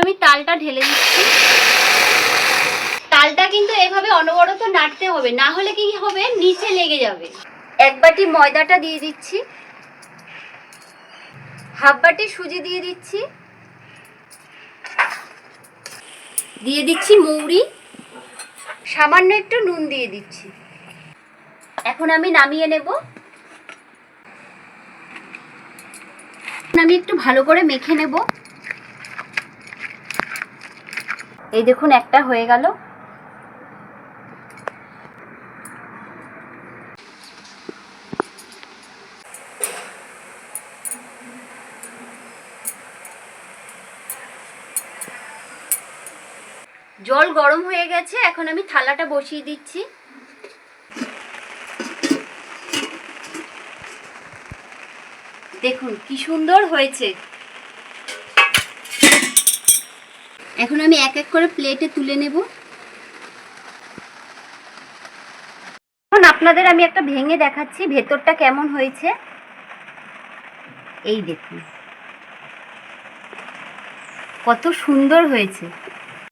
আমি তালটা ঢেলে দিচ্ছি। তালটা কিন্তু এভাবে অনবরত নাড়তে হবে, না হলে কি হবে? নিচে লেগে যাবে। এক বাটি ময়দাটা দিয়ে দিচ্ছি। হাফ বাটি সুজি দিয়ে দিচ্ছি। দিয়ে দিচ্ছি মৌরি। সামান্য একটু নুন দিয়ে দিচ্ছি। এখন আমি নামিয়ে নেব। আমি একটু ভালো করে মেখে নেব। এই দেখুন, একটা হয়ে গেল। জল গরম হয়ে গেছে, এখন আমি থালাটা বসিয়ে দিচ্ছি। দেখুন, কি সুন্দর হয়েছে। এখন আমি এক এক করে প্লেটে তুলে নেব। এখন আপনাদের আমি একটা ভেঙে দেখাচ্ছি, ভেতরটা কেমন হয়েছে? এই দেখুন। কত সুন্দর হয়েছে।